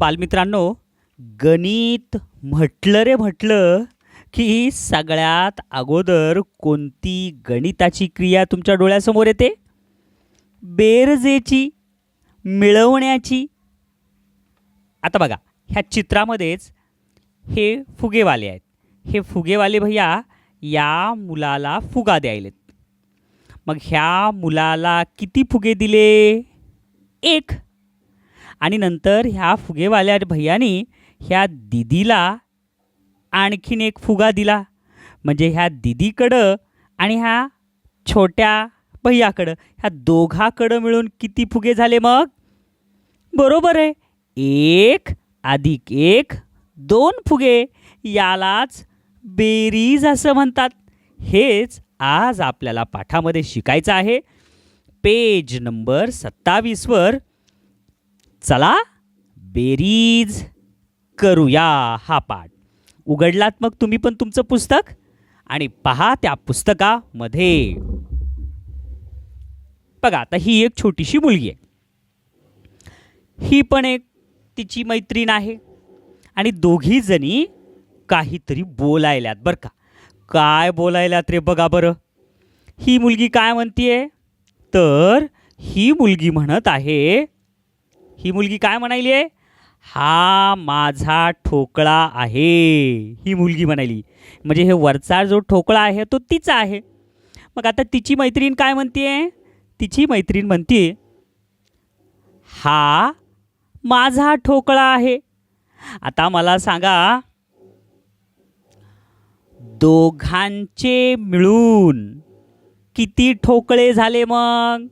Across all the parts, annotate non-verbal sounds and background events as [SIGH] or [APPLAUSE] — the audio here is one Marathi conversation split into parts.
बालमित्रांनो गणित म्हटलं रे म्हटलं की सगळ्यात अगोदर कोणती गणिताची क्रिया तुमच्या डोळ्यासमोर येते? बेरजेची मिळवण्याची. आता बघा ह्या चित्रामध्येच हे फुगेवाले आहेत. हे फुगेवाले भैया या मुलाला फुगा द्यायलेत. मग ह्या मुलाला किती फुगे दिले? एक. आणि नंतर ह्या फुगेवाल्या भैयानी ह्या दिदीला आणखीन एक फुगा दिला. म्हणजे ह्या दिदीकडं आणि ह्या छोट्या भैयाकडं. ह्या दोघाकडं मिळून किती फुगे झाले मग? बरोबर आहे. एक अधिक एक दोन फुगे. यालाच बेरीज असं म्हणतात. हेच आज आपल्याला पाठामध्ये शिकायचं आहे. पेज नंबर सत्तावीसवर चला बेरीज करूया हा पाठ. उघडलात मग तुम्ही पण तुमचं पुस्तक? आणि पहा त्या पुस्तकामध्ये. बघा आता ही एक छोटीशी मुलगी आहे. ही पण एक तिची मैत्रीण आहे. आणि दोघी जणी काहीतरी बोलायल्यात बरं का. काय बोलायल्यात रे बघा बरं. ही मुलगी काय म्हणतीये? तर ही मुलगी म्हणत आहे ही मुलगी काय म्हणाली आहे? हा माझा ठोकळा आहे. ही मुलगी म्हणाली म्हणजे हे वरचा जो ठोकळा आहे तो तिचा आहे. मग आता तिची मैत्रीण काय म्हणते तिची मैत्रीण म्हणते हा माझा ठोकळा आहे. आता मला सांगा दोघांचे मिळून किती ठोकळे झाले मग?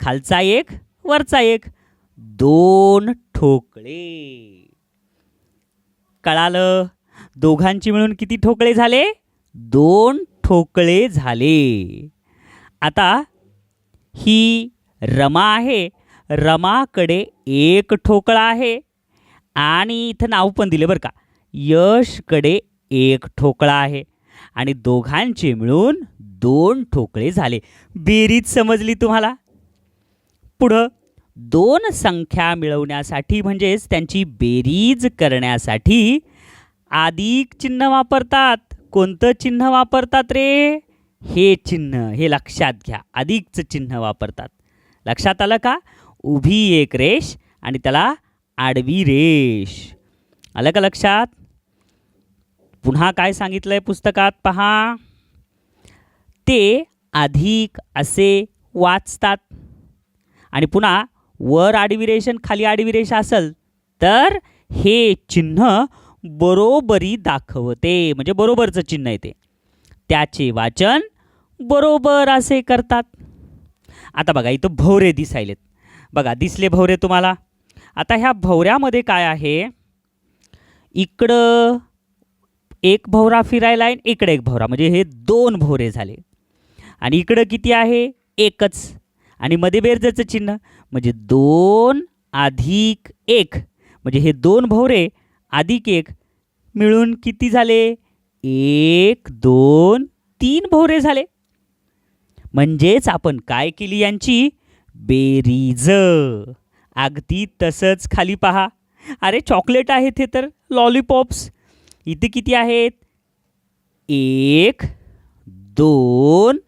खालचा एक वरचा एक. दोन ठोकळे. कळालं? दोघांची मिळून किती ठोकळे झाले? दोन ठोकळे झाले. आता ही रमा आहे. रमाकडे एक ठोकळा आहे. आणि इथं नाव पण दिले बरं का. यशकडे एक ठोकळा आहे. आणि दोघांचे मिळून दोन ठोकळे झाले. बेरीज समजली तुम्हाला? पुढं. दोन संख्या मिळवण्यासाठी म्हणजेच त्यांची बेरीज करण्यासाठी अधिक चिन्ह वापरतात. कोणतं चिन्ह वापरतात रे? हे चिन्ह. हे लक्षात घ्या. अधिकचं चिन्ह वापरतात. लक्षात आलं का? उभी एक रेष आणि त्याला आडवी रेष. आलं का लक्षात? पुन्हा काय सांगितलंय पुस्तकात? पहा. ते अधिक असे वाचतात. आणि पुन्हा वर आडवी रेष आणि खाली आडवी रेष असेल तर हे चिन्ह बरोबरी दाखवते. म्हणजे बरोबरचं चिन्ह येते त्याचे वाचन बरोबर असे करतात. आता बघा इथं भवरे दिसायलेत. बघा दिसले भवरे तुम्हाला? आता ह्या भवऱ्यामध्ये काय आहे? इकडं एक भवरा फिरायला आहे इकडे एक भवरा. म्हणजे हे दोन भोवरे झाले. आणि इकडं किती आहे? एकच. आणि मध्ये बेरजेचं चिन्ह म्हणजे दोन अधिक एक. म्हणजे हे दोन भोवरे अधिक एक मिळून किती झाले? एक दोन तीन भोवरे झाले. म्हणजेच आपण काय केली यांची? बेरीज. अगदी तसंच खाली पहा. अरे चॉकलेट आहेत हे तर लॉलीपॉप्स. इथे किती आहेत? एक दोन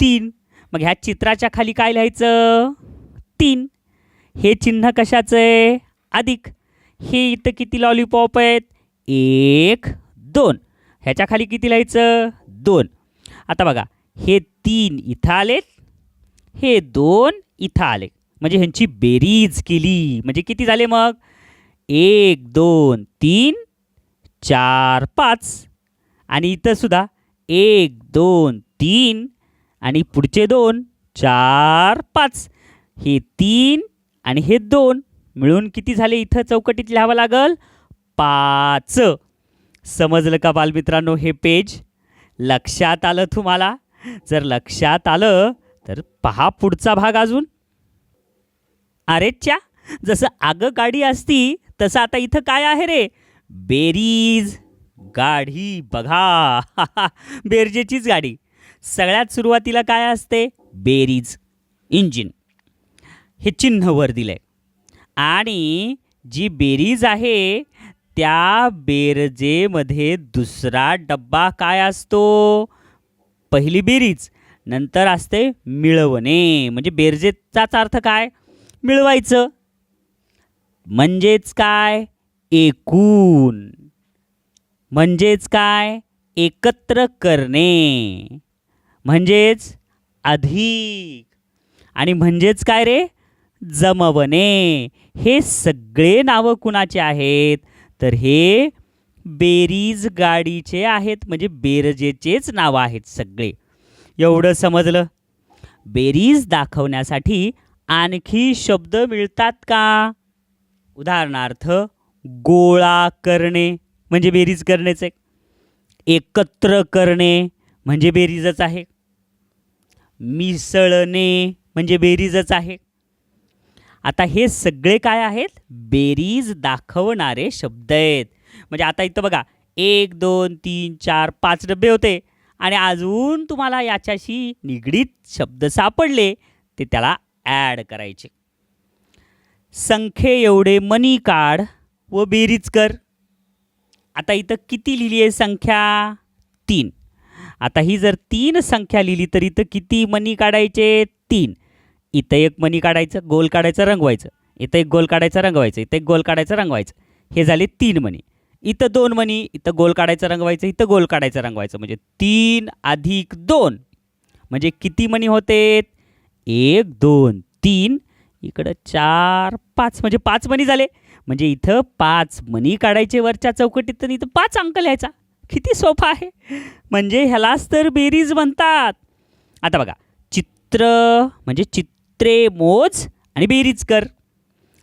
तीन. मग ह्या चित्राच्या खाली काय लिहायचं? तीन. हे चिन्ह कशाचं आहे? अधिक. हे इथं किती लॉलीपॉप आहेत? एक दोन. ह्याच्या खाली किती लिहायचं? दोन. आता बघा हे तीन इथं आलेत हे दोन इथं आले म्हणजे ह्यांची बेरीज केली. म्हणजे किती झाले मग? एक दोन तीन चार पाच. आणि इथं सुद्धा एक दोन तीन आणि पुढचे दोन चार पाच. हे तीन आणि हे दोन मिळून किती झाले? इथं चौकटीत लिहावं लागल. पाच. समजलं का बालमित्रांनो हे पेज? लक्षात आलं तुम्हाला? जर लक्षात आलं तर पहा पुढचा भाग अजून. अरे च्या जसं आगं गाडी असती तसं आता इथं काय आहे रे? बेरीज गाडी बघा. [LAUGHS] बेरजेचीच गाडी. सगळ्यात सुरुवातीला काय असते? बेरीज. इंजिन. हे चिन्ह वर दिलंय. आणि जी बेरीज आहे त्या बेरजेमध्ये दुसरा डब्बा काय असतो? पहिली बेरीज. नंतर असते मिळवणे. म्हणजे बेरजेचाच अर्थ काय? मिळवायचं. म्हणजेच काय? एकूण. म्हणजेच काय? एकत्र करणे. म्हणजेच अधिक. आणि म्हणजेच काय रे? जमवणे. हे सगळे नावं कुणाचे आहेत? तर हे बेरीज गाडीचे आहेत म्हणजे बेरजेचेच नावं आहेत सगळे. एवढं समजलं? बेरीज दाखवण्यासाठी आणखी शब्द मिळतात का? उदाहरणार्थ गोळा करणे म्हणजे बेरीज करणेच एकत्र करणे. म्हणजे बेरीजच आहे. मिसळणे म्हणजे बेरीजच आहे. आता हे सगळे काय आहेत? बेरीज दाखवणारे शब्द आहेत. म्हणजे आता इथं बघा एक दोन तीन चार पाच डबे होते. आणि अजून तुम्हाला याच्याशी निगडीत शब्द सापडले ते त्याला ॲड करायचे. संख्ये एवढे मनी काढ व बेरीज कर. आता इथं किती लिहिली आहे संख्या? तीन. आता ही जर तीन संख्या लिहिली तर इथं किती मनी काढायचे? तीन. इथं एक मनी काढायचं गोल काढायचं रंगवायचं. इथं एक गोल काढायचं रंगवायचं. इथं एक गोल काढायचं रंगवायचं. हे झाले तीन मनी इथं दोन मनी इथं गोल काढायचं रंगवायचं. इथं गोल काढायचं रंगवायचं. म्हणजे तीन अधिक दोन. म्हणजे किती मनी होते? एक दोन तीन. इकडं चार पाच. म्हणजे पाच मनी झाले. म्हणजे इथं पाच मनी काढायचे वरच्या चौकटीत तर इथं पाच अंक लिहायचा. किती सोपा आहे. म्हणजे ह्यालाच तर बेरीज म्हणतात. आता बघा चित्र म्हणजे चित्रे मोज आणि बेरीज कर.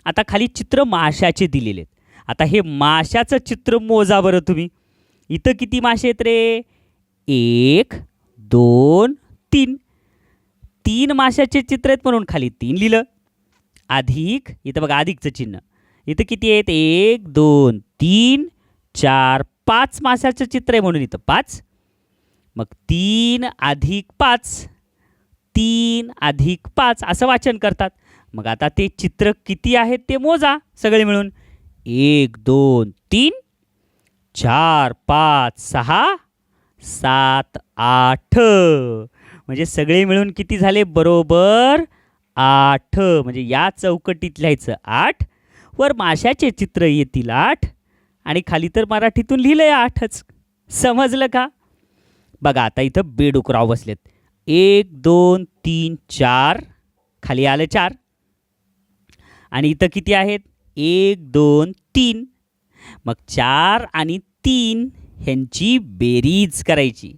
आता खाली चित्र माशाचे दिलेले आहेत. आता हे माशाचं चित्र मोजा बरं तुम्ही. इथं किती मासे आहेत रे? एक दोन तीन. तीन माशाचे चित्र आहेत म्हणून खाली तीन लिहिलं. अधिक इथं बघा अधिकचं चिन्ह. इथं किती आहेत? एक दोन तीन चार पाच माशाचं चित्र आहे म्हणून इथं पाच. मग तीन अधिक पाच तीन अधिक पाच असं वाचन करतात. मग आता ते चित्र किती आहेत ते मोजा सगळे मिळून. एक दोन तीन चार पाच सहा सात आठ. म्हणजे सगळे मिळून किती झाले? बरोबर आठ. म्हणजे या चौकटीत लिहायचं आठ. वर माशाचे चित्र येतील आठ. आणि खाली तर मराठीतून लिहिलंय आठच. समजलं का? बघा आता इथं बेडुकराव बसलेत. एक दोन तीन चार. खाली आलं चार. आणि इथं किती आहेत? एक दोन तीन. मग चार आणि तीन ह्यांची बेरीज करायची.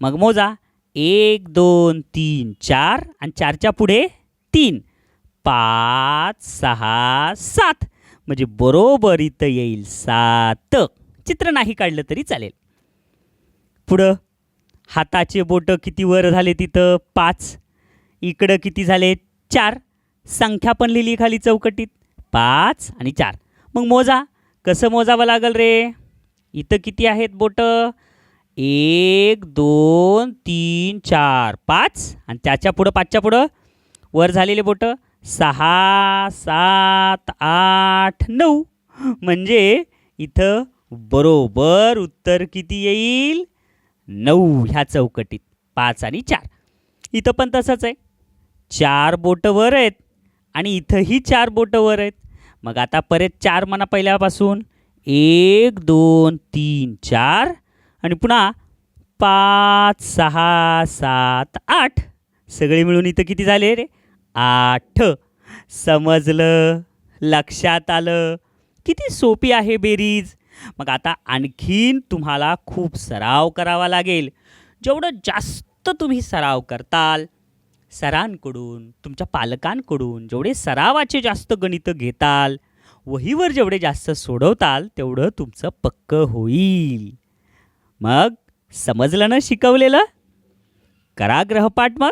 मग मोजा. एक दोन तीन चार आणि चारच्या पुढे तीन. पाच सहा सात. म्हणजे बरोबर इथं येईल सात. चित्र नाही काढलं तरी चालेल. पुढं हाताचे बोटं किती वर झाले तिथं? पाच. इकडं किती झाले? चार. संख्या पण लिहिली खाली चौकटीत. पाच आणि चार. मग मोजा. कसं मोजावं लागेल रे? इथं किती आहेत बोटं? एक दोन तीन चार. पाच. आणि त्याच्या पुढं पाचच्या पुढं? वर झालेले बोटं? सहा सात आठ नऊ. म्हणजे इथं बरोबर उत्तर किती येईल? नऊ ह्या चौकटीत. पाच आणि चार. इथं पण तसंच आहे. चार बोटं वर आहेत आणि इथंही चार बोटं वर आहेत. मग आता परत चार म्हणा पहिल्यापासून. एक दोन तीन चार आणि पुन्हा पाच सहा सात आठ. सगळे मिळून इथं किती झाले रे? आठ. समजलं? लक्षात आलं? किती सोपी आहे बेरीज? मग आता आणखीन तुम्हाला खूप सराव करावा लागेल. जेवढं जास्त तुम्ही सराव करताल सरांकडून तुमच्या पालकांकडून जेवढे सरावाचे जास्त गणितं घेताल वहीवर जेवढे जास्त सोडवताल तेवढं तुमचं पक्क होईल. मग समजलं ना शिकवलेलं? करा ग्रहपाठ मग.